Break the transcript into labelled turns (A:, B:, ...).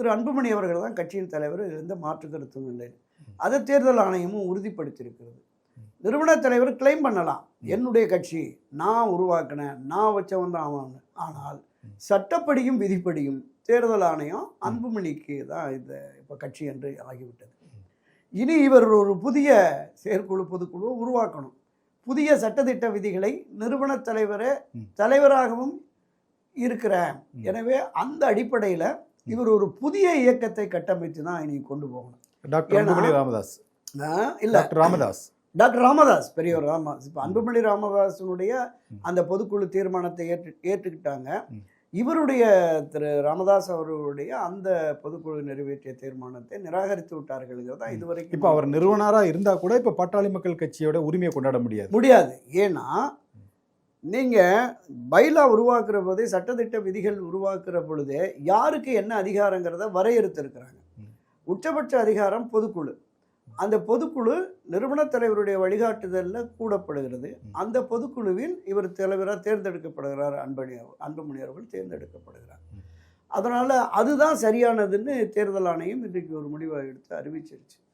A: திரு அன்புமணி அவர்கள் தான் கட்சியின் தலைவர். எந்த மாற்று கருத்தும் இல்லை. அதை தேர்தல் ஆணையமும் உறுதிப்படுத்தியிருக்கிறது. நிறுவன தலைவர் கிளைம் பண்ணலாம். என்னுடைய கட்சி நான் உருவாக்கினேன் நான் வச்சவன் தான் அவன். ஆனால் சட்டப்படியும் விதிப்படியும் தேர்தல் ஆணையம் அன்புமணிக்கு தான் இந்த இப்போ கட்சி என்று ஆகிவிட்டது. இனி இவர் ஒரு புதிய செயற்குழு பொதுக்குழு உருவாக்கணும். புதிய சட்டத்திட்ட விதிகளை நிறுவன தலைவரே. தலைவராகவும் இருக்கிறேன்
B: ம்.
A: எனவே அந்த அடிப்படையில் இவர் ஒரு புதிய இயக்கத்தை கட்டமைத்து தான் இனி கொண்டு போகணும்.
B: டாக்டர் ராமதாஸ்.
A: இல்லை.
B: ராமதாஸ்.
A: டாக்டர் ராமதாஸ் பெரியவர் ராமதாஸ் இப்போ அன்புமணி ராமதாசனுடைய அந்த பொதுக்குழு தீர்மானத்தை ஏற்று ஏற்றுக்கிட்டாங்க. இவருடைய திரு ராமதாஸ் அவர்களுடைய அந்த பொதுக்குழு நிறைவேற்றிய தீர்மானத்தை நிராகரித்து விட்டார்கள் தான் இதுவரைக்கும்
B: இப்போ அவர் நிறுவனரா இருந்தா கூட இப்போ பாட்டாளி மக்கள் கட்சியோட உரிமையை கொண்டாட முடியாது.
A: முடியாது. ஏன்னா நீங்கள் பைலா உருவாக்குற போதே சட்டத்திட்ட விதிகள் உருவாக்குற பொழுதே யாருக்கு என்ன அதிகாரங்கிறத வரையறுத்திருக்கிறாங்க. உச்சபட்ச அதிகாரம் பொதுக்குழு. அந்த பொதுக்குழு நிறுவன தலைவருடைய வழிகாட்டுதலில் கூடப்படுகிறது. அந்த பொதுக்குழுவில் இவர் தலைவராக தேர்ந்தெடுக்கப்படுகிறார் அன்பணி அன்புமணி அவர்கள் தேர்ந்தெடுக்கப்படுகிறார். அதனால் அதுதான் சரியானதுன்னு தேர்தல் ஆணையம் இன்றைக்கு ஒரு முடிவை எடுத்து அறிவிச்சிருச்சு.